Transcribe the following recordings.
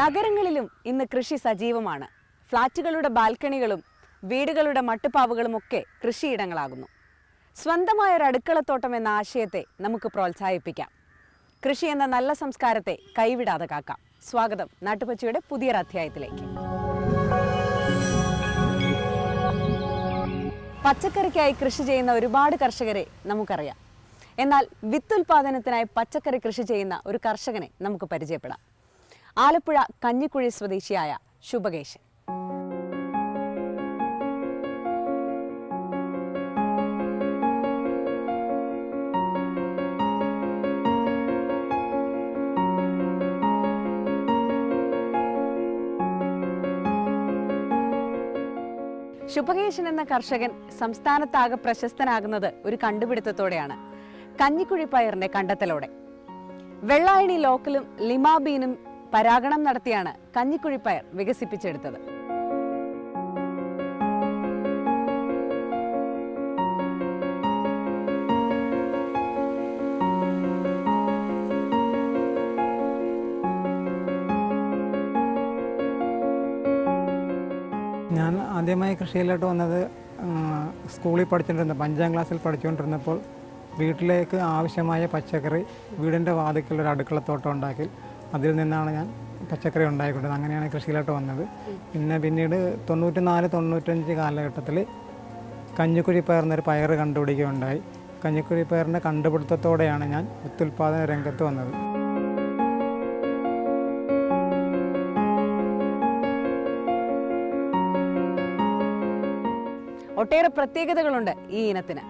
നഗരങ്ങളിലും ഇന്ന് കൃഷി സജീവമാണ്. ഫ്ളാറ്റുകളുടെ ബാൽക്കണികളും വീടുകളുടെ മട്ടുപ്പാവുകളും ഒക്കെ കൃഷിയിടങ്ങളാകുന്നു. സ്വന്തമായ ഒരു അടുക്കളത്തോട്ടം എന്ന ആശയത്തെ നമുക്ക് പ്രോത്സാഹിപ്പിക്കാം. കൃഷി എന്ന നല്ല സംസ്കാരത്തെ കൈവിടാതെ കാക്കാം. സ്വാഗതം നാട്ടുപച്ചയുടെ പുതിയ അധ്യായത്തിലേക്ക്. പച്ചക്കറിക്കായി കൃഷി ചെയ്യുന്ന ഒരുപാട് കർഷകരെ നമുക്കറിയാം. എന്നാൽ വിത്തുൽപാദനത്തിനായി പച്ചക്കറി കൃഷി ചെയ്യുന്ന ഒരു കർഷകനെ നമുക്ക് പരിചയപ്പെടാം. ആലപ്പുഴ കഞ്ഞിക്കുഴി സ്വദേശിയായ ശുഭകേശൻ. ശുഭകേശൻ എന്ന കർഷകൻ സംസ്ഥാനത്താകെ പ്രശസ്തനാകുന്നത് ഒരു കണ്ടുപിടുത്തത്തോടെയാണ്. കഞ്ഞിക്കുഴി പയറിന്റെ കണ്ടെത്തലോടെ. വെള്ളായണി ലോക്കലും ലിമാബീനും പരാഗണം നടത്തിയാണ് കഞ്ഞിക്കുഴിപ്പയർ വികസിപ്പിച്ചെടുത്തത്. ഞാൻ ആദ്യമായി കൃഷിയിലോട്ട് വന്നത് സ്കൂളിൽ പഠിച്ചുകൊണ്ടിരുന്ന അഞ്ചാം ക്ലാസ്സിൽ പഠിച്ചുകൊണ്ടിരുന്നപ്പോൾ വീട്ടിലേക്ക് ആവശ്യമായ പച്ചക്കറി വീടിന്റെ വാതിക്കൽ ഒരു അടുക്കളത്തോട്ടം ഉണ്ടാക്കി. അതിൽ നിന്നാണ് ഞാൻ പച്ചക്കറി ഉണ്ടായിക്കൊണ്ടത് അങ്ങനെയാണ് കൃഷിയിലോട്ട് വന്നത്. പിന്നെ പിന്നീട് തൊണ്ണൂറ്റി നാല് തൊണ്ണൂറ്റഞ്ച് കാലഘട്ടത്തിൽ കഞ്ഞിക്കുഴി പയർന്നൊരു പയർ കണ്ടുപിടിക്കുകയുണ്ടായി. കഞ്ഞിക്കുഴി പയറിന്റെ കണ്ടുപിടുത്തത്തോടെയാണ് ഞാൻ ഉത്തുൽപാദന രംഗത്ത് വന്നത്. ഒട്ടേറെ പ്രത്യേകതകളുണ്ട് ഈ ഇനത്തിന്.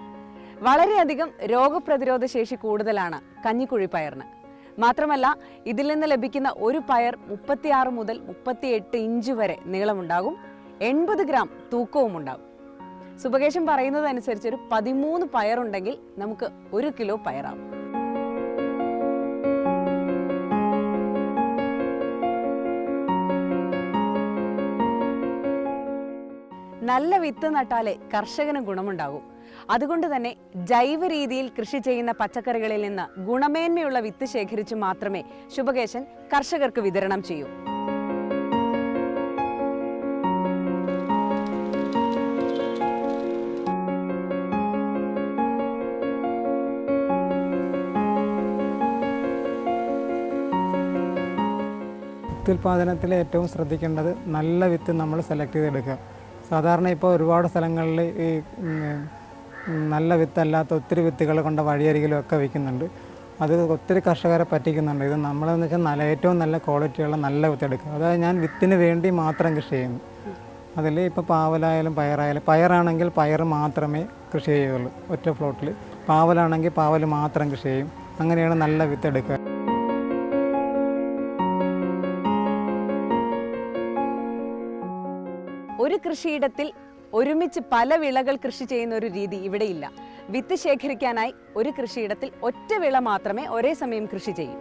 വളരെയധികം രോഗപ്രതിരോധ ശേഷി കൂടുതലാണ് കഞ്ഞിക്കുഴി പയറിന്. മാത്രമല്ല ഇതിൽ നിന്ന് ലഭിക്കുന്ന ഒരു പയർ മുപ്പത്തിയാറ് മുതൽ മുപ്പത്തിയെട്ട് ഇഞ്ച് വരെ നീളമുണ്ടാകും. എൺപത് ഗ്രാം തൂക്കവും ഉണ്ടാകും. സുബകേശൻ പറയുന്നത് അനുസരിച്ച് ഒരു പതിമൂന്ന് പയറുണ്ടെങ്കിൽ നമുക്ക് ഒരു കിലോ പയറാവും നല്ല വിത്ത് നട്ടാലേ കർഷകന് ഗുണമുണ്ടാകൂ. അതുകൊണ്ട് തന്നെ ജൈവ രീതിയിൽ കൃഷി ചെയ്യുന്ന പച്ചക്കറികളിൽ നിന്ന് ഗുണമേന്മയുള്ള വിത്ത് ശേഖരിച്ച് മാത്രമേ ശുഭകേശൻ കർഷകർക്ക് വിതരണം ചെയ്യൂ. വിത്തുൽപാദനത്തിൽ ഏറ്റവും ശ്രദ്ധിക്കേണ്ടത് നല്ല വിത്ത് നമ്മൾ സെലക്ട് ചെയ്തെടുക്കുക. സാധാരണ ഇപ്പോൾ ഒരുപാട് സ്ഥലങ്ങളിൽ ഈ നല്ല വിത്തല്ലാത്ത ഒത്തിരി വിത്തുകൾ കൊണ്ട് വഴിയരികിലും ഒക്കെ വിൽക്കുന്നുണ്ട്. അത് ഒത്തിരി കർഷകരെ പറ്റിക്കുന്നുണ്ട്. ഇത് നമ്മളെന്ന് വെച്ചാൽ നല്ല ഏറ്റവും നല്ല ക്വാളിറ്റിയുള്ള നല്ല വിത്തെടുക്കുക അതായത് ഞാൻ വിത്തിന് വേണ്ടി മാത്രം കൃഷി ചെയ്യുന്നു. അതിൽ ഇപ്പോൾ പാവലായാലും പയറായാലും പയറാണെങ്കിൽ പയർ മാത്രമേ കൃഷി ചെയ്യുള്ളൂ ഒറ്റ ഫ്ലോട്ടിൽ പാവലാണെങ്കിൽ പാവൽ മാത്രം കൃഷി ചെയ്യും. അങ്ങനെയാണ് നല്ല വിത്തെടുക്കുക ഒരു കൃഷിയിടത്തിൽ ഒരുമിച്ച് പല വിളകൾ കൃഷി ചെയ്യുന്ന ഒരു രീതി ഇവിടെയില്ല. വിത്ത് ശേഖരിക്കാനായി ഒരു കൃഷിയിടത്തിൽ ഒറ്റ വിള മാത്രമേ ഒരേ സമയം കൃഷി ചെയ്യൂ.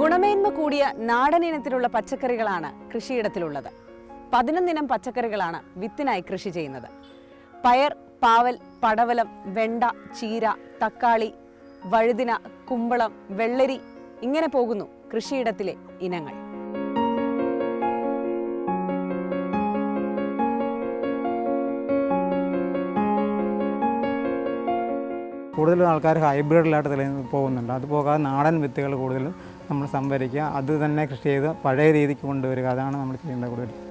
ഗുണമേന്മ കൂടിയ നാടൻ ഇനത്തിലുള്ള പച്ചക്കറികളാണ് കൃഷിയിടത്തിലുള്ളത്. പതിനൊന്നിനം പച്ചക്കറികളാണ് വിത്തിനായി കൃഷി ചെയ്യുന്നത്. പയർ പാവൽ പടവലം വെണ്ട ചീര തക്കാളി വഴുതിന കുമ്പളം വെള്ളരി ഇങ്ങനെ പോകുന്നു കൃഷിയിടത്തിലെ ഇനങ്ങൾ. കൂടുതലും ആൾക്കാർ ഹൈബ്രിഡിലായിട്ട് തെളി പോകുന്നുണ്ട്. അത് പോകാതെ നാടൻ വിത്തുകൾ കൂടുതലും നമ്മൾ സംഭരിക്കുക അത് തന്നെ കൃഷി ചെയ്ത് പഴയ രീതിക്ക് കൊണ്ടുവരിക അതാണ് നമ്മൾ ചെയ്യേണ്ടത് കൂടുതൽ.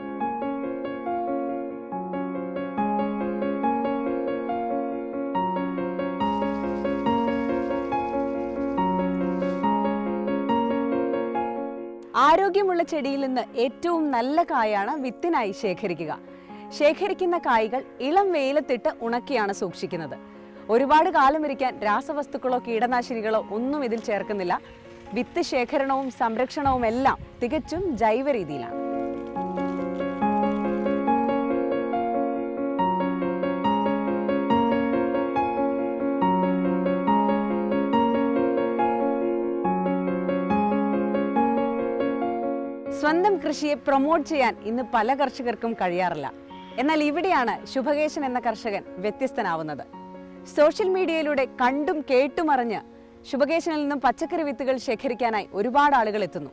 ആരോഗ്യമുള്ള ചെടിയിൽ നിന്ന് ഏറ്റവും നല്ല കായാണ് വിത്തിനായി ശേഖരിക്കുക. ശേഖരിക്കുന്ന കായ്കൾ ഇളം വെയിലത്തിട്ട് ഉണക്കിയാണ് സൂക്ഷിക്കുന്നത്. ഒരുപാട് കാലം ഇരിക്കാൻ രാസവസ്തുക്കളോ കീടനാശിനികളോ ഒന്നും ഇതിൽ ചേർക്കുന്നില്ല. വിത്ത് ശേഖരണവും സംരക്ഷണവും എല്ലാം തികച്ചും ജൈവ രീതിയിലാണ്. സ്വന്തം കൃഷിയെ പ്രൊമോട്ട് ചെയ്യാൻ ഇന്ന് പല കർഷകർക്കും കഴിയാറില്ല. എന്നാൽ ഇവിടെയാണ് ശുഭകേശൻ എന്ന കർഷകൻ വ്യത്യസ്തനാവുന്നത്. സോഷ്യൽ മീഡിയയിലൂടെ കണ്ടും കേട്ടും കേട്ടുമറിഞ്ഞ് ശുഭകേശനിൽ നിന്നും പച്ചക്കറി വിത്തുകൾ ശേഖരിക്കാനായി ഒരുപാട് ആളുകൾ എത്തുന്നു.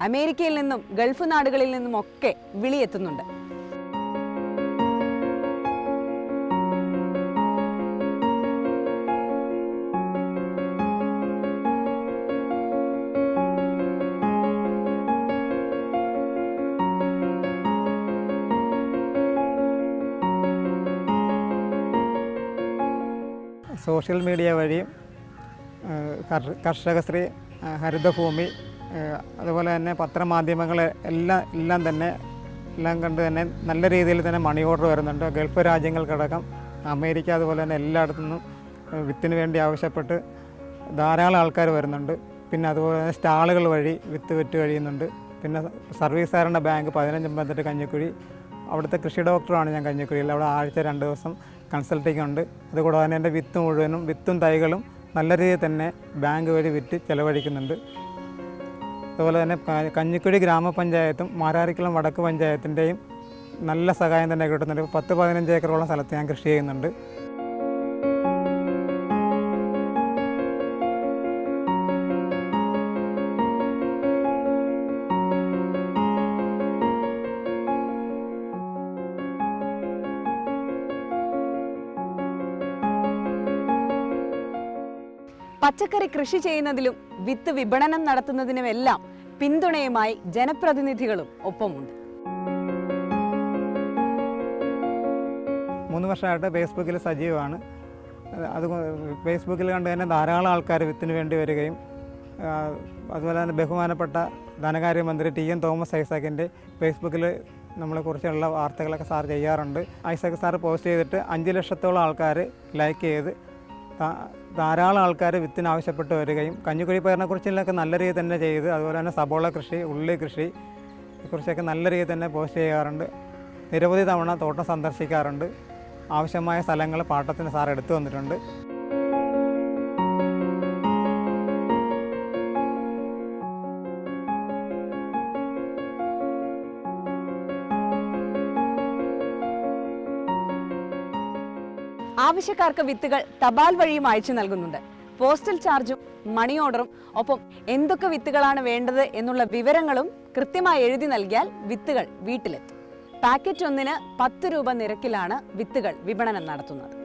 അമേരിക്കയിൽ നിന്നും ഗൾഫ് നാടുകളിൽ നിന്നും ഒക്കെ വിളിയെത്തുന്നുണ്ട് സോഷ്യൽ മീഡിയ വഴിയും സ്ത്രീ ഹരിതഭൂമി അതുപോലെ തന്നെ പത്രമാധ്യമങ്ങൾ എല്ലാം എല്ലാം തന്നെ എല്ലാം കണ്ട് തന്നെ നല്ല രീതിയിൽ തന്നെ മണി ഓർഡർ വരുന്നുണ്ട്. ഗൾഫ് രാജ്യങ്ങൾക്കടക്കം അമേരിക്ക അതുപോലെ തന്നെ എല്ലായിടത്തു നിന്നും വിത്തിന് വേണ്ടി ആവശ്യപ്പെട്ട് ധാരാളം ആൾക്കാർ വരുന്നുണ്ട്. പിന്നെ അതുപോലെ തന്നെ സ്റ്റാളുകൾ വഴി വിത്ത് വിറ്റ് കഴിയുന്നുണ്ട്. പിന്നെ സർവീസ് സഹകരണ ബാങ്ക് പതിനഞ്ച് പന്ത്രണ്ട് കഞ്ഞിക്കുഴി അവിടുത്തെ കൃഷി ഡോക്ടറാണ് ഞാൻ കഞ്ഞിക്കുഴിയിൽ. അവിടെ ആഴ്ച രണ്ട് ദിവസം കൺസൾട്ടിംഗ് ഉണ്ട് അതുകൂടാതെ തന്നെ എന്റെ വിത്ത് മുഴുവനും വിത്തും തൈകളും നല്ല രീതിയിൽ തന്നെ ബാങ്ക് വഴി വിറ്റ് ചിലവഴിക്കുന്നുണ്ട്. അതുപോലെ തന്നെ കഞ്ഞിക്കുഴി ഗ്രാമപഞ്ചായത്തും മാരാരിക്കുളം വടക്ക് പഞ്ചായത്തിന്റെയും നല്ല സഹായം തന്നെ കിട്ടുന്നുണ്ട്. പത്ത് പതിനഞ്ച് ഏക്കറോളം സ്ഥലത്ത് ഞാൻ കൃഷി ചെയ്യുന്നുണ്ട്. പച്ചക്കറി കൃഷി ചെയ്യുന്നതിലും വിത്ത് വിപണനം നടത്തുന്നതിനുമെല്ലാം പിന്തുണയുമായി ജനപ്രതിനിധികളും ഒപ്പമുണ്ട്. മൂന്ന് വർഷമായിട്ട് ഫേസ്ബുക്കിൽ സജീവമാണ്. അത് ഫേസ്ബുക്കിൽ കണ്ട് തന്നെ ധാരാളം ആൾക്കാർ വിത്തിന് വേണ്ടി വരികയും അതുപോലെ തന്നെ ബഹുമാനപ്പെട്ട ധനകാര്യമന്ത്രി ടി എൻ തോമസ് ഐസാക്കിന്റെ ഫേസ്ബുക്കിൽ നമ്മളെക്കുറിച്ചുള്ള വാർത്തകളൊക്കെ സാർ ചെയ്യാറുണ്ട്. ഐസാക്ക് സാർ പോസ്റ്റ് ചെയ്തിട്ട് അഞ്ച് ലക്ഷത്തോളം ആൾക്കാർ ലൈക്ക് ചെയ്ത് ധാരാളം ആൾക്കാർ വിത്തിന് ആവശ്യപ്പെട്ട് വരികയും കഞ്ഞിക്കുഴി പയറിനെക്കുറിച്ചുള്ളൊക്കെ നല്ല രീതിയിൽ തന്നെ ചെയ്ത് അതുപോലെ തന്നെ സബോള കൃഷി ഉള്ളി കൃഷി കുറിച്ചൊക്കെ നല്ല രീതിയിൽ തന്നെ പോസ്റ്റ് ചെയ്യാറുണ്ട്. നിരവധി തവണ തോട്ടം സന്ദർശിക്കാറുണ്ട്. ആവശ്യമായ സ്ഥലങ്ങൾ പാട്ടത്തിന് സാർ എടുത്തു വന്നിട്ടുണ്ട് ആവശ്യക്കാർക്ക് വിത്തുകൾ തപാൽ വഴിയും അയച്ചു നൽകുന്നുണ്ട്. പോസ്റ്റൽ ചാർജും മണി ഓർഡറും ഒപ്പം എന്തൊക്കെ വിത്തുകളാണ് വേണ്ടത് എന്നുള്ള വിവരങ്ങളും കൃത്യമായി എഴുതി നൽകിയാൽ വിത്തുകൾ വീട്ടിലെത്തും. പാക്കറ്റ് ഒന്നിന് പത്ത് രൂപ നിരക്കിലാണ് വിത്തുകൾ വിപണനം നടത്തുന്നത്.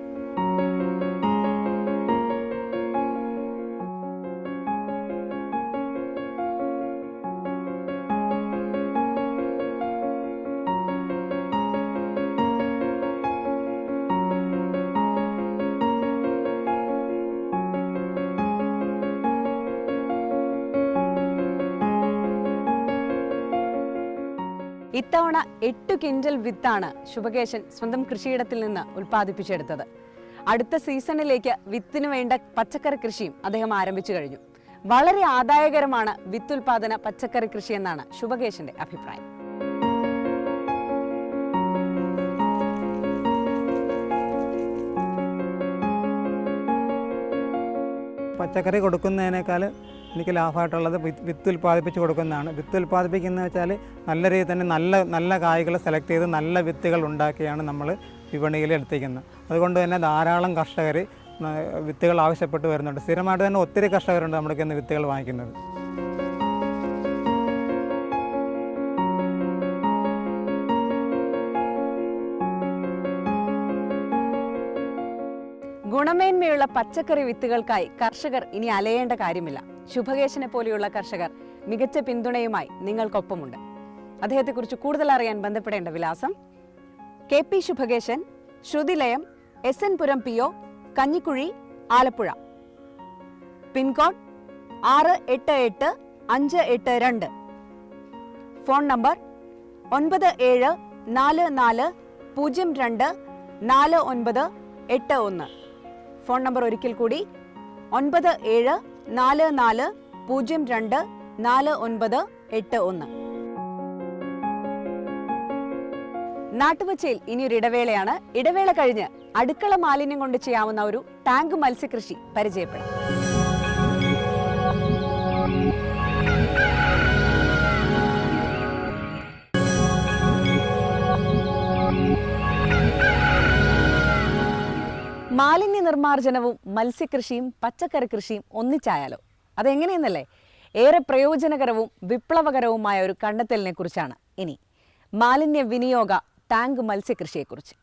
ഇത്തവണ എട്ട് കിൻഡൽ വിത്താണ് ശുഭകേശൻ സ്വന്തം കൃഷിയിടത്തിൽ നിന്ന് ഉൽപ്പാദിപ്പിച്ചെടുത്തത്. അടുത്ത സീസണിലേക്ക് വിത്തിന് വേണ്ട പച്ചക്കറി കൃഷിയും അദ്ദേഹം ആരംഭിച്ചു കഴിഞ്ഞു. വളരെ ആദായകരമാണ് വിത്തുൽപാദന പച്ചക്കറി കൃഷി എന്നാണ് ശുഭകേശന്റെ അഭിപ്രായം. പച്ചക്കറി കൊടുക്കുന്നതിനേക്കാൾ എനിക്ക് ലാഭമായിട്ടുള്ളത് വിത്ത് ഉൽപ്പാദിപ്പിച്ച് കൊടുക്കുന്നതാണ്. വിത്ത് ഉൽപ്പാദിപ്പിക്കുന്നത് വെച്ചാൽ നല്ല രീതിയിൽ തന്നെ നല്ല നല്ല കായ്കൾ സെലക്ട് ചെയ്ത് നല്ല വിത്തുകൾ ഉണ്ടാക്കിയാണ് നമ്മൾ വിപണിയിൽ എത്തിക്കുന്നത് അതുകൊണ്ട് തന്നെ ധാരാളം കർഷകർ വിത്തുകൾ ആവശ്യപ്പെട്ട് വരുന്നുണ്ട്. സ്ഥിരമായിട്ട് തന്നെ ഒത്തിരി കർഷകരുണ്ട് നമ്മുടെ ഇന്ന് വിത്തുകൾ വാങ്ങിക്കുന്നത്. ഗുണമേന്മയുള്ള പച്ചക്കറി വിത്തുകൾക്കായി കർഷകർ ഇനി അലയേണ്ട കാര്യമില്ല. ശുഭകേശനെ പോലെയുള്ള കർഷകർ മികച്ച പിന്തുണയുമായി നിങ്ങൾക്കൊപ്പമുണ്ട്. അദ്ദേഹത്തെക്കുറിച്ച് കൂടുതൽ അറിയാൻ ബന്ധപ്പെടേണ്ട വിലാസം K P Shubhakesan Shruthilayam S N Puram P O Kanjikuzhi Alappuzha. Pin code ആറ് എട്ട് എട്ട് അഞ്ച് എട്ട് രണ്ട്. ഫോൺ നമ്പർ ഒൻപത് ഏഴ് നാല് നാല് പൂജ്യം രണ്ട് നാല് ഒൻപത് എട്ട് ഒന്ന്. ഫോൺ നമ്പർ ഒരിക്കൽ കൂടി ഒൻപത് ഏഴ് നാല് നാല് പൂജ്യം രണ്ട് നാല് ഒൻപത് എട്ട് ഒന്ന്. നാട്ടുവച്ചയിൽ ഇനിയൊരു ഇടവേളയാണ്. ഇടവേള കഴിഞ്ഞ് അടുക്കള മാലിന്യം കൊണ്ട് ചെയ്യാവുന്ന ഒരു ടാങ്ക് മത്സ്യകൃഷി പരിചയപ്പെടാം. മാലിന്യ നിർമ്മാർജനവും മത്സ്യകൃഷിയും പച്ചക്കറി കൃഷിയും ഒന്നിച്ചായാലോ? അതെങ്ങനെയെന്നല്ലേ? ഏറെ പ്രയോജനകരവും വിപ്ലവകരവുമായ ഒരു കണ്ടെത്തലിനെ കുറിച്ചാണ് ഇനി. മാലിന്യ വിനിയോഗ ടാങ്ക് മത്സ്യകൃഷിയെക്കുറിച്ച്.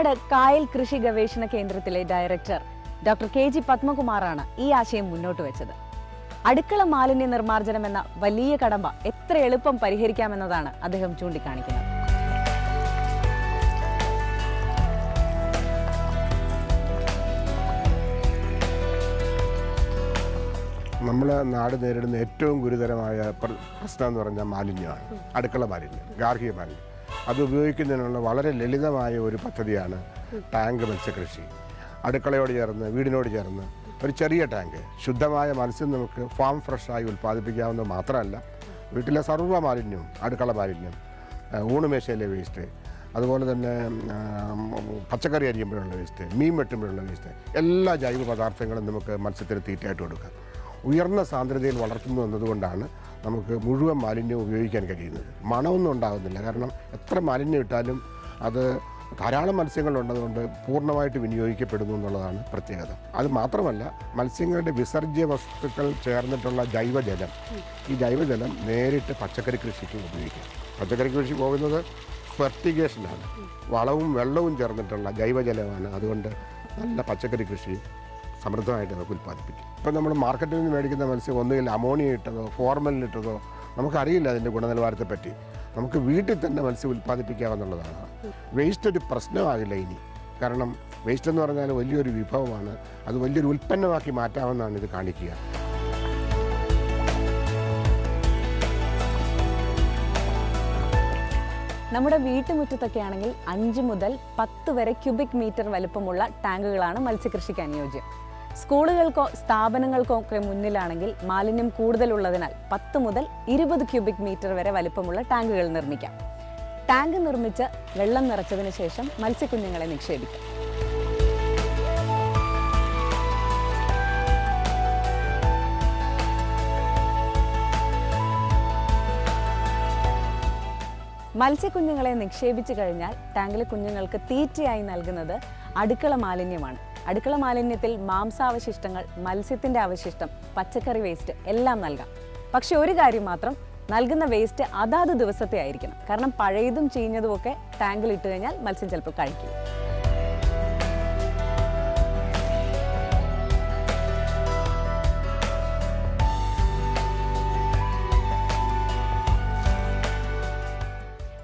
കുട്ടനാട് കായൽ കൃഷി ഗവേഷണ കേന്ദ്രത്തിലെ ഡയറക്ടർ ഡോക്ടർ കെ ജി പത്മകുമാറാണ് ഈ ആശയം മുന്നോട്ട് വെച്ചത്. അടുക്കള മാലിന്യ നിർമ്മാർജനം എന്ന വലിയ കടമ്പ എത്ര എളുപ്പം പരിഹരിക്കാമെന്നതാണ് അദ്ദേഹം ചൂണ്ടിക്കാണിക്കുന്നത്. നമ്മളെ നാട് നേരിടുന്ന ഏറ്റവും ഗുരുതരമായ പ്ര- പ്രശ്നം എന്ന് പറഞ്ഞാൽ മാലിന്യമാണ്. അടുക്കള മാലിന്യം ഗാർഹിക മാലിന്യം. അത് ഉപയോഗിക്കുന്നതിനുള്ള വളരെ ലളിതമായ ഒരു പദ്ധതിയാണ് ടാങ്ക് മത്സ്യകൃഷി. അടുക്കളയോട് ചേർന്ന് വീടിനോട് ചേർന്ന് ഒരു ചെറിയ ടാങ്ക്. ശുദ്ധമായ മത്സ്യം നമുക്ക് ഫാം ഫ്രഷായി ഉൽപ്പാദിപ്പിക്കാവുന്നത് മാത്രമല്ല വീട്ടിലെ സർവ മാലിന്യവും അടുക്കള മാലിന്യം ഊണുമേശയിലെ വേസ്റ്റ് അതുപോലെ തന്നെ പച്ചക്കറി അരിയുമ്പോഴുള്ള വേസ്റ്റ് മീൻ വെട്ടുമ്പോഴുള്ള വേസ്റ്റ് എല്ലാ ജൈവ പദാർത്ഥങ്ങളും നമുക്ക് മത്സ്യത്തിന് തീറ്റയായിട്ട് കൊടുക്കാം. ഉയർന്ന സാന്ദ്രതയിൽ വളർത്തുന്നു എന്നതുകൊണ്ടാണ് നമുക്ക് മുഴുവൻ മാലിന്യം ഉപയോഗിക്കാൻ കഴിയുന്നത്. മണമൊന്നും ഉണ്ടാകുന്നില്ല. കാരണം എത്ര മാലിന്യം ഇട്ടാലും അത് ധാരാളം മത്സ്യങ്ങളുള്ളതുകൊണ്ട് പൂർണമായിട്ട് വിനിയോഗിക്കപ്പെടുന്നു എന്നുള്ളതാണ് പ്രത്യേകത. അത് മാത്രമല്ല മത്സ്യങ്ങളുടെ വിസർജ്യ വസ്തുക്കൾ ചേർന്നിട്ടുള്ള ജൈവജലം ഈ ജൈവജലം നേരിട്ട് പച്ചക്കറി കൃഷിക്ക് ഉപയോഗിക്കാം. പച്ചക്കറി കൃഷി പോകുന്നത് ഫെർട്ടിഗേഷനാണ് വളവും വെള്ളവും ചേർന്നിട്ടുള്ള ജൈവജലമാണ്. അതുകൊണ്ട് നല്ല പച്ചക്കറി കൃഷി സമൃദ്ധമായിട്ട് നമുക്ക് ഉൽപ്പാദിപ്പിക്കും. ഇപ്പം നമ്മൾ മാർക്കറ്റിൽ നിന്ന് മേടിക്കുന്ന മത്സ്യം ഒന്നുകിൽ അമോണിയ ഇട്ടതോ ഫോർമലിൻ ഇട്ടതോ നമുക്കറിയില്ല അതിന്റെ ഗുണനിലവാരത്തെ പറ്റി നമുക്ക് വീട്ടിൽ തന്നെ മത്സ്യം ഉൽപ്പാദിപ്പിക്കാമെന്നുള്ളതാണ് വേസ്റ്റ് ഒരു പ്രശ്നമാകില്ല ഇനി. കാരണം വേസ്റ്റ് എന്ന് പറഞ്ഞാൽ വലിയൊരു വിഭവമാണ്. അത് വലിയൊരു ഉൽപ്പന്നമാക്കി മാറ്റാമെന്നാണ് ഇത് കാണിക്കുക. നമ്മുടെ വീട്ടുമുറ്റത്തൊക്കെ ആണെങ്കിൽ അഞ്ച് മുതൽ പത്ത് വരെ ക്യൂബിക് മീറ്റർ വലുപ്പമുള്ള ടാങ്കുകളാണ് മത്സ്യകൃഷിക്ക് അനുയോജ്യം. സ്കൂളുകൾക്കോ സ്ഥാപനങ്ങൾക്കോ ഒക്കെ മുന്നിലാണെങ്കിൽ മാലിന്യം കൂടുതലുള്ളതിനാൽ പത്ത് മുതൽ ഇരുപത് ക്യൂബിക് മീറ്റർ വരെ വലിപ്പമുള്ള ടാങ്കുകൾ നിർമ്മിക്കാം. ടാങ്ക് നിർമ്മിച്ച് വെള്ളം നിറച്ചതിന് ശേഷം മത്സ്യക്കുഞ്ഞുങ്ങളെ നിക്ഷേപിക്കാം. മത്സ്യക്കുഞ്ഞുങ്ങളെ നിക്ഷേപിച്ചു കഴിഞ്ഞാൽ ടാങ്കിലെ കുഞ്ഞുങ്ങൾക്ക് തീറ്റയായി നൽകുന്നത് അടുക്കള മാലിന്യമാണ്. അടുക്കള മാലിന്യത്തിൽ മാംസാവശിഷ്ടങ്ങൾ മത്സ്യത്തിന്റെ അവശിഷ്ടം പച്ചക്കറി വേസ്റ്റ് എല്ലാം നൽകാം. പക്ഷെ ഒരു കാര്യം മാത്രം നൽകുന്ന വേസ്റ്റ് അതാത് ദിവസത്തെ ആയിരിക്കണം. കാരണം പഴയതും ചീഞ്ഞതും ഒക്കെ ടാങ്കിൽ ഇട്ട് കഴിഞ്ഞാൽ മത്സ്യം ചിലപ്പോൾ കഴിക്കും.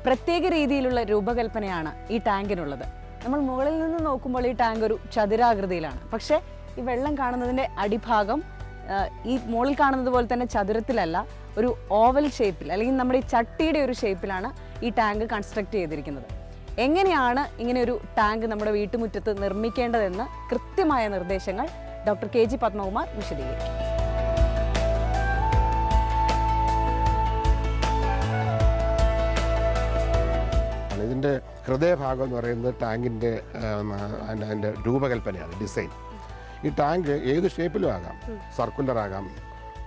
പ്രത്യേക രീതിയിലുള്ള രൂപകൽപ്പനയാണ് ഈ ടാങ്കിനുള്ളത് നമ്മൾ മുകളിൽ നിന്ന് നോക്കുമ്പോൾ ഈ ടാങ്ക് ഒരു ചതുരാകൃതിയിലാണ്. പക്ഷേ ഈ വെള്ളം കാണുന്നതിന്റെ അടിഭാഗം ഈ മുകളിൽ കാണുന്നത് പോലെ തന്നെ ചതുരത്തിലല്ല ഒരു ഓവൽ ഷേപ്പിൽ അല്ലെങ്കിൽ നമ്മുടെ ഈ ചട്ടിയുടെ ഒരു ഷേപ്പിലാണ് ഈ ടാങ്ക് കൺസ്ട്രക്ട് ചെയ്തിരിക്കുന്നത്. എങ്ങനെയാണ് ഇങ്ങനെ ഒരു ടാങ്ക് നമ്മുടെ വീട്ടുമുറ്റത്ത് നിർമ്മിക്കേണ്ടതെന്ന് കൃത്യമായ നിർദ്ദേശങ്ങൾ ഡോക്ടർ കെ ജി പത്മകുമാർ വിശദീകരിക്കും. ഇതിന്റെ ഹൃദയഭാഗം എന്ന് പറയുന്നത് ടാങ്കിന്റെ അതിന്റെ രൂപകൽപ്പനയാണ് ഡിസൈൻ. ഈ ടാങ്ക് ഏത് ഷേപ്പിലും ആകാം. സർക്കുലർ ആകാം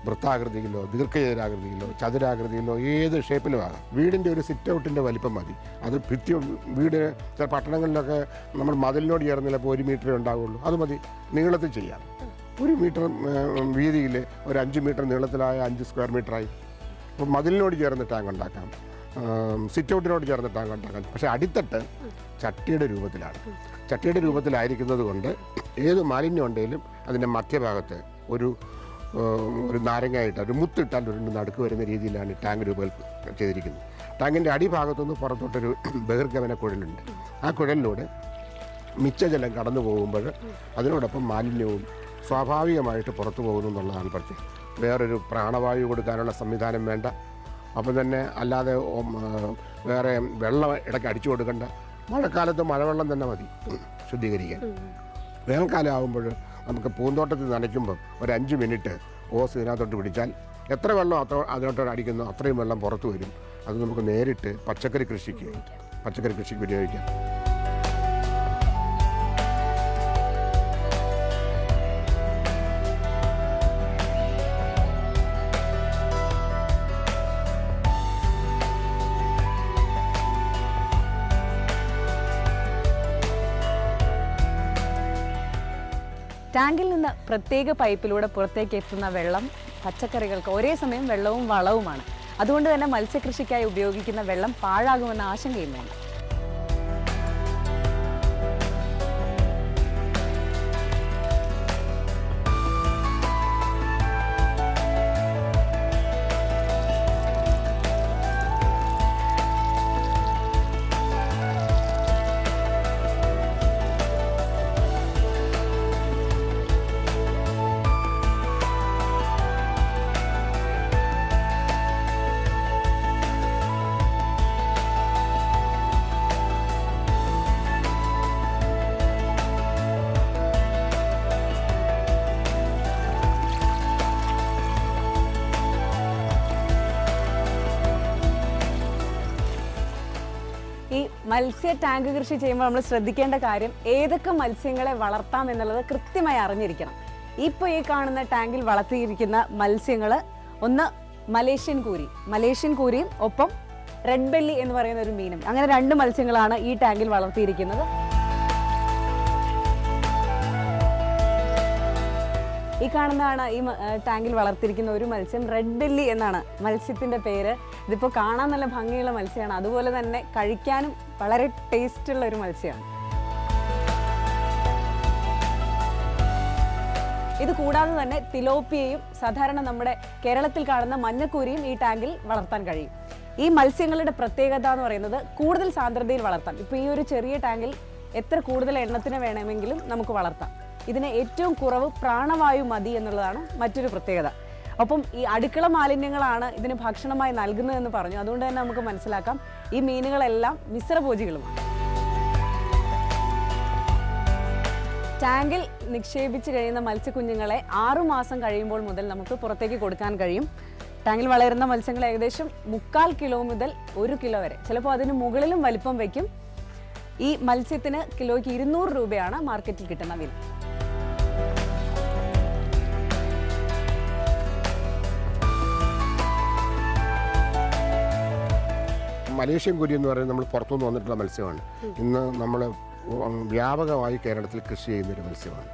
വൃത്താകൃതിയിലോ ദീർഘചതുരാകൃതിയിലോ ചതുരാകൃതിയിലോ ഏത് ഷേപ്പിലും ആകാം. വീടിന്റെ ഒരു സിറ്റ് ഔട്ടിന്റെ വലിപ്പം മതി. അത് ഭിത്തി വീട് ചില പട്ടണങ്ങളിലൊക്കെ നമ്മൾ മതിലിനോട് ചേർന്ന് ചിലപ്പോൾ ഒരു മീറ്ററേ ഉണ്ടാവുള്ളൂ. അത് മതി. നീളത്തിൽ ചെയ്യാം. ഒരു മീറ്റർ വീതിയിൽ ഒരു അഞ്ച് മീറ്റർ നീളത്തിലായ അഞ്ച് സ്ക്വയർ മീറ്ററായി. അപ്പോൾ മതിലിനോട് ചേർന്ന് ടാങ്ക് ഉണ്ടാക്കാം. സിറ്റ് ഔട്ടിനോട് ചേർന്ന് ടാങ്ക് ഉണ്ടാക്കാം പക്ഷേ അടിത്തട്ട് ചട്ടിയുടെ രൂപത്തിലാണ്. ചട്ടിയുടെ രൂപത്തിലായിരിക്കുന്നത് കൊണ്ട് ഏത് മാലിന്യം ഉണ്ടെങ്കിലും അതിന്റെ മധ്യഭാഗത്ത് ഒരു ഒരു നാരങ്ങയായിട്ട് ഒരു മുത്തിട്ടാൽ ഒരു നടുക്ക് വരുന്ന രീതിയിലാണ് ടാങ്ക് രൂപകൽപ്പന ചെയ്തിരിക്കുന്നത്. ടാങ്കിന്റെ അടിഭാഗത്തുനിന്ന് പുറത്തോട്ടൊരു ബഹിർഗമന കുഴലുണ്ട്. ആ കുഴലിലൂടെ മിച്ചജലം കടന്നു പോകുമ്പോൾ അതിനോടൊപ്പം മാലിന്യവും സ്വാഭാവികമായിട്ട് പുറത്തു പോകുന്നു എന്നുള്ളതാണ് പ്രത്യേകം വേറൊരു പ്രാണവായു കൊടുക്കാനുള്ള സംവിധാനം വേണ്ട. അപ്പം തന്നെ അല്ലാതെ വേറെ വെള്ളം ഇടയ്ക്ക് അടിച്ചു കൊടുക്കണ്ട. മഴക്കാലത്ത് മഴവെള്ളം തന്നെ മതി. ശുദ്ധീകരിക്കാൻ. വേനൽക്കാലം ആകുമ്പോൾ നമുക്ക് പൂന്തോട്ടത്തിൽ നനയ്ക്കുമ്പോൾ ഒരു അഞ്ച് മിനിറ്റ് ഓസ് ഇതിനകത്തോട്ട് പിടിച്ചാൽ എത്ര വെള്ളം അത്ര അതിനോട്ട് അടിക്കുന്നു അത്രയും വെള്ളം പുറത്തു വരും. അത് നമുക്ക് നേരിട്ട് പച്ചക്കറി കൃഷിക്ക് പച്ചക്കറി കൃഷിക്ക് ഉപയോഗിക്കാം ടാങ്കിൽ നിന്ന് പ്രത്യേക പൈപ്പിലൂടെ പുറത്തേക്ക് എത്തുന്ന വെള്ളം പച്ചക്കറികൾക്ക് ഒരേ സമയം വെള്ളവും വളവുമാണ്. അതുകൊണ്ട് തന്നെ മത്സ്യകൃഷിക്കായി ഉപയോഗിക്കുന്ന വെള്ളം പാഴാകുമെന്ന ആശങ്കയും വേണ്ട മത്സ്യ ടാങ്ക് കൃഷി ചെയ്യുമ്പോൾ നമ്മൾ ശ്രദ്ധിക്കേണ്ട കാര്യം ഏതൊക്കെ മത്സ്യങ്ങളെ വളർത്താം എന്നുള്ളത് കൃത്യമായി അറിഞ്ഞിരിക്കണം. ഇപ്പോൾ ഈ കാണുന്ന ടാങ്കിൽ വളർത്തിയിരിക്കുന്ന മത്സ്യങ്ങൾ ഒന്ന് മലേഷ്യൻ കൂരി. മലേഷ്യൻ കൂരിയും ഒപ്പം റെഡ് ബെല്ലി എന്ന് പറയുന്ന ഒരു മീനും. അങ്ങനെ രണ്ട് മത്സ്യങ്ങളാണ് ഈ ടാങ്കിൽ വളർത്തിയിരിക്കുന്നത്. ഈ കാണുന്നതാണ് ഈ ടാങ്കിൽ വളർത്തിയിരിക്കുന്ന ഒരു മത്സ്യം റെഡ് ബെല്ലി എന്നാണ് മത്സ്യത്തിന്റെ പേര്. ഇതിപ്പോൾ കാണാൻ നല്ല ഭംഗിയുള്ള മത്സ്യമാണ്. അതുപോലെ തന്നെ കഴിക്കാനും വളരെ ടേസ്റ്റ് ഉള്ള ഒരു മത്സ്യമാണ്. ഇത് കൂടാതെ തന്നെ തിലോപ്പിയയും സാധാരണ നമ്മുടെ കേരളത്തിൽ കാണുന്ന മഞ്ഞക്കൂരിയും ഈ ടാങ്കിൽ വളർത്താൻ കഴിയും. ഈ മത്സ്യങ്ങളുടെ പ്രത്യേകത എന്ന് പറയുന്നത് കൂടുതൽ സാന്ദ്രതയിൽ വളർത്താം. ഇപ്പോൾ ഈ ഒരു ചെറിയ ടാങ്കിൽ എത്ര കൂടുതൽ എണ്ണത്തിന് വേണമെങ്കിലും നമുക്ക് വളർത്താം. ഇതിന് ഏറ്റവും കുറവ് പ്രാണവായു മതി എന്നുള്ളതാണ് മറ്റൊരു പ്രത്യേകത. അപ്പം ഈ അടുക്കള മാലിന്യങ്ങളാണ് ഇതിന് ഭക്ഷണമായി നൽകുന്നതെന്ന് പറഞ്ഞു. അതുകൊണ്ട് തന്നെ നമുക്ക് മനസ്സിലാക്കാം ഈ മീനുകളെല്ലാം മിശ്രഭോജികളുമാണ്. ടാങ്കിൽ നിക്ഷേപിച്ച് കഴിയുന്ന മത്സ്യക്കുഞ്ഞുങ്ങളെ ആറുമാസം കഴിയുമ്പോൾ മുതൽ നമുക്ക് പുറത്തേക്ക് കൊടുക്കാൻ കഴിയും. ടാങ്കിൽ വളരുന്ന മത്സ്യങ്ങൾ ഏകദേശം മുക്കാൽ കിലോ മുതൽ ഒരു കിലോ വരെ. ചിലപ്പോൾ അതിന് മുകളിലും വലിപ്പം വയ്ക്കും. ഈ മത്സ്യത്തിന് കിലോയ്ക്ക് ഇരുന്നൂറ് രൂപയാണ് മാർക്കറ്റിൽ കിട്ടുന്ന വില. മലേഷ്യൻ കുരി എന്ന് പറയുന്നത് നമ്മൾ പുറത്തുനിന്ന് വന്നിട്ടുള്ള മത്സ്യമാണ്. ഇന്ന് നമ്മൾ വ്യാപകമായി കേരളത്തിൽ കൃഷി ചെയ്യുന്നൊരു മത്സ്യമാണ്.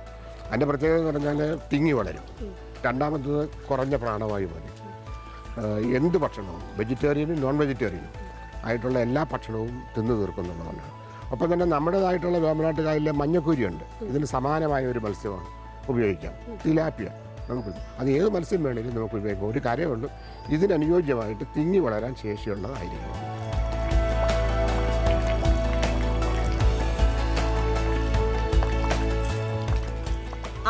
അതിന്റെ പ്രത്യേകത എന്ന് പറഞ്ഞാൽ തിങ്ങി വളരും. രണ്ടാമത്തത് കുറഞ്ഞ പ്രാണവായു മതി എന്ത് ഭക്ഷണവും വെജിറ്റേറിയനും നോൺ വെജിറ്റേറിയനും ആയിട്ടുള്ള എല്ലാ ഭക്ഷണവും തിന്നു തീർക്കുന്നുള്ളതാണ് ഒപ്പം തന്നെ നമ്മുടേതായിട്ടുള്ള വേമ്പനാട്ട് കായലിലെ മഞ്ഞക്കുരിയുണ്ട്. ഇതിന് സമാനമായ ഒരു മത്സ്യമാണ് ഉപയോഗിക്കാം. തിലാപ്പിയ നമുക്ക് അത് ഏത് മത്സ്യം വേണമെങ്കിലും നമുക്ക് ഉപയോഗിക്കാം. ഒരു കാര്യമുള്ളൂ ഇതിനനുയോജ്യമായിട്ട് തിങ്ങി വളരാൻ ശേഷിയുള്ളതായിരിക്കണം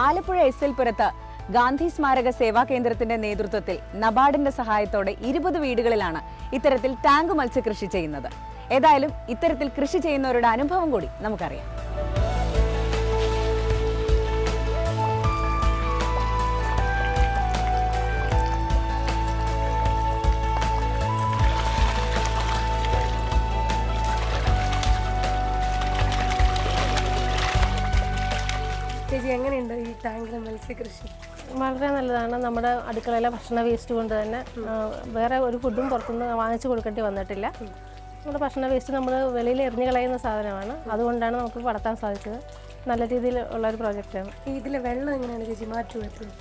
ആലപ്പുഴ എസ് എൽ പുരത്ത് ഗാന്ധി സ്മാരക സേവാ കേന്ദ്രത്തിന്റെ നേതൃത്വത്തിൽ നബാർഡിന്റെ സഹായത്തോടെ ഇരുപത് വീടുകളിലാണ് ഇത്തരത്തിൽ ടാങ്ക് മത്സ്യകൃഷി ചെയ്യുന്നത്. ഏതായാലും ഇത്തരത്തിൽ കൃഷി ചെയ്യുന്നവരുടെ അനുഭവം കൂടി നമുക്കറിയാം. മത്സ്യകൃഷി വളരെ നല്ലതാണ്. നമ്മുടെ അടുക്കളയിലെ ഭക്ഷണ വേസ്റ്റ് കൊണ്ട് തന്നെ വേറെ ഒരു ഫുഡും പുറത്തുനിന്ന് വാങ്ങിച്ചു കൊടുക്കേണ്ടി വന്നിട്ടില്ല. നമ്മുടെ ഭക്ഷണ വേസ്റ്റ് നമ്മൾ വെളിയിൽ എറിഞ്ഞു കളയുന്ന സാധനമാണ്. അതുകൊണ്ടാണ് നമുക്ക് വളർത്താൻ സാധിച്ചത്. നല്ല രീതിയിൽ ഉള്ള ഒരു പ്രോജക്റ്റാണ് ഇതിലെ വെള്ളം എങ്ങനെയാണ് ചേച്ചി? മാറ്റി വെച്ചത്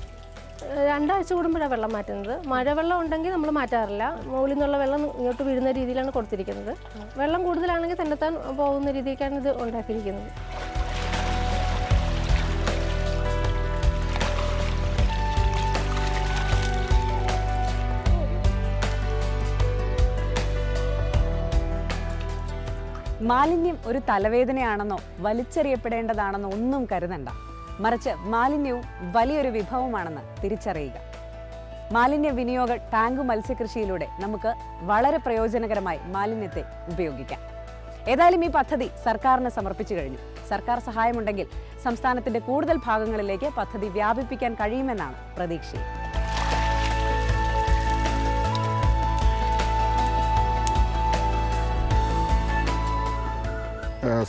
രണ്ടാഴ്ച കൂടുമ്പോഴാണ് വെള്ളം മാറ്റുന്നത്. മഴവെള്ളം ഉണ്ടെങ്കിൽ നമ്മൾ മാറ്റാറില്ല. മുകളിൽ നിന്നുള്ള വെള്ളം ഇങ്ങോട്ട് വീഴുന്ന രീതിയിലാണ് കൊടുത്തിരിക്കുന്നത്. വെള്ളം കൂടുതലാണെങ്കിൽ തന്നെത്താൻ പോകുന്ന രീതിക്കാണ് ഇത് ഉണ്ടാക്കിയിരിക്കുന്നത്. മാലിന്യം ഒരു തലവേദനയാണെന്നോ വലിച്ചെറിയപ്പെടേണ്ടതാണെന്നോ ഒന്നും കരുതണ്ട. മറിച്ച് മാലിന്യവും വലിയൊരു വിഭവമാണെന്ന് തിരിച്ചറിയുക. മാലിന്യ വിനിയോഗ ടാങ്ക് മത്സ്യകൃഷിയിലൂടെ നമുക്ക് വളരെ പ്രയോജനകരമായി മാലിന്യത്തെ ഉപയോഗിക്കാം. ഏതായാലും ഈ പദ്ധതി സർക്കാരിന് സമർപ്പിച്ചു കഴിഞ്ഞു. സർക്കാർ സഹായമുണ്ടെങ്കിൽ സംസ്ഥാനത്തിന്റെ കൂടുതൽ ഭാഗങ്ങളിലേക്ക് പദ്ധതി വ്യാപിപ്പിക്കാൻ കഴിയുമെന്നാണ് പ്രതീക്ഷ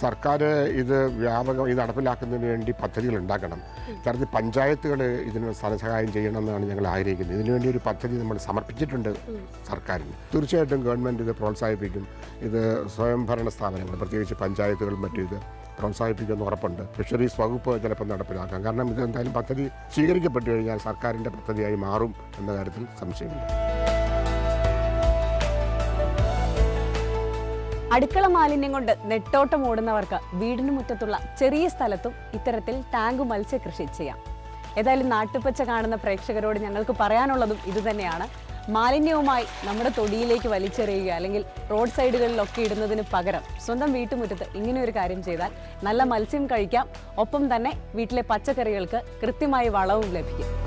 സർക്കാർ ഇത് വ്യാപകം ഇത് നടപ്പിലാക്കുന്നതിന് വേണ്ടി പദ്ധതികൾ ഉണ്ടാക്കണം. ഇത്തരത്തിൽ പഞ്ചായത്തുകൾ ഇതിന് ധനസഹായം ചെയ്യണമെന്നാണ് ഞങ്ങൾ ആഗ്രഹിക്കുന്നത്. ഇതിനുവേണ്ടി ഒരു പദ്ധതി നമ്മൾ സമർപ്പിച്ചിട്ടുണ്ട് സർക്കാരിന്. തീർച്ചയായിട്ടും ഗവൺമെന്റ് ഇത് പ്രോത്സാഹിപ്പിക്കും. ഇത് സ്വയംഭരണ സ്ഥാപനങ്ങൾ പ്രത്യേകിച്ച് പഞ്ചായത്തുകൾ മറ്റും ഇത് പ്രോത്സാഹിപ്പിക്കുമെന്ന് ഉറപ്പുണ്ട്. ഫിഷറീസ് വകുപ്പ് ചിലപ്പോൾ നടപ്പിലാക്കാം. കാരണം ഇത് എന്തായാലും പദ്ധതി സ്വീകരിക്കപ്പെട്ടു കഴിഞ്ഞാൽ സർക്കാരിന്റെ പദ്ധതിയായി മാറും എന്ന കാര്യത്തിൽ സംശയമില്ല. അടുക്കള മാലിന്യം കൊണ്ട് നെട്ടോട്ടം ഓടുന്നവർക്ക് വീടിന് മുറ്റത്തുള്ള ചെറിയ സ്ഥലത്തും ഇത്തരത്തിൽ ടാങ്ക് മത്സ്യകൃഷി ചെയ്യാം. ഏതായാലും നാട്ടുപച്ച കാണുന്ന പ്രേക്ഷകരോട് ഞങ്ങൾക്ക് പറയാനുള്ളതും ഇതുതന്നെയാണ്. മാലിന്യവുമായി നമ്മുടെ തൊടിയിലേക്ക് വലിച്ചെറിയുക അല്ലെങ്കിൽ റോഡ് സൈഡുകളിലൊക്കെ ഇടുന്നതിന് പകരം സ്വന്തം വീട്ടുമുറ്റത്ത് ഇങ്ങനെ ഒരു കാര്യം ചെയ്താൽ നല്ല മത്സ്യം കഴിക്കാം. ഒപ്പം തന്നെ വീട്ടിലെ പച്ചക്കറികൾക്ക് കൃത്യമായി വളവും ലഭിക്കും.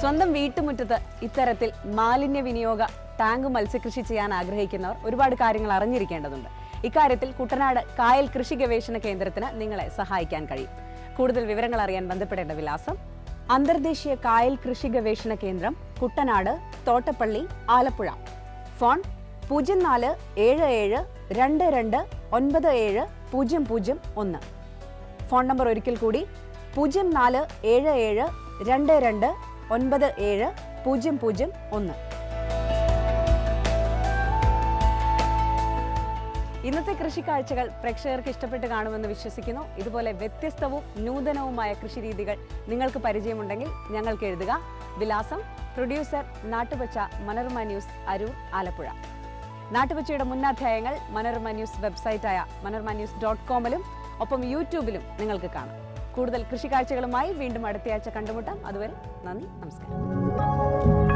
സ്വന്തം വീട്ടുമുറ്റത്ത് ഇത്തരത്തിൽ മാലിന്യ വിനിയോഗ ടാങ്ക് മത്സ്യകൃഷി ചെയ്യാൻ ആഗ്രഹിക്കുന്നവർ ഒരുപാട് കാര്യങ്ങൾ അറിഞ്ഞിരിക്കേണ്ടതുണ്ട്. ഇക്കാര്യത്തിൽ കുട്ടനാട് കായൽ കൃഷി ഗവേഷണ കേന്ദ്രത്തിന് നിങ്ങളെ സഹായിക്കാൻ കഴിയും. കൂടുതൽ വിവരങ്ങൾ അറിയാൻ ബന്ധപ്പെടേണ്ട വിലാസം അന്തർദേശീയ കായൽ കൃഷി ഗവേഷണ കേന്ദ്രം കുട്ടനാട് തോട്ടപ്പള്ളി ആലപ്പുഴ. ഫോൺ പൂജ്യം നാല് ഏഴ് ഏഴ് രണ്ട് രണ്ട് ഒൻപത് ഏഴ് പൂജ്യം പൂജ്യം ഒന്ന്. ഫോൺ നമ്പർ ഒരിക്കൽ കൂടി പൂജ്യം നാല് ഏഴ് ഏഴ് രണ്ട് രണ്ട് ഒൻപത് ഏഴ് പൂജ്യം പൂജ്യം ഒന്ന്. ഇന്നത്തെ കൃഷി കാഴ്ചകൾ പ്രേക്ഷകർക്ക് ഇഷ്ടപ്പെട്ട് കാണുമെന്ന് വിശ്വസിക്കുന്നു. ഇതുപോലെ വ്യത്യസ്തവും നൂതനവുമായ കൃഷി രീതികൾ നിങ്ങൾക്ക് പരിചയമുണ്ടെങ്കിൽ ഞങ്ങൾക്ക് എഴുതുക. വിലാസം പ്രൊഡ്യൂസർ നാട്ടുപച്ച മനോരമ ന്യൂസ് അരൂർ ആലപ്പുഴ. നാട്ടുപച്ചയുടെ മുന്നാധ്യായങ്ങൾ മനോരമ ന്യൂസ് വെബ്സൈറ്റായ മനോരമ ന്യൂസ് ഡോട്ട് കോമിലും ഒപ്പം യൂട്യൂബിലും നിങ്ങൾക്ക് കാണാം. കൂടുതൽ കൃഷി കാഴ്ചകളുമായി വീണ്ടും അടുത്തയാഴ്ച കണ്ടുമുട്ടാം. അതുവരെ നന്ദി നമസ്കാരം.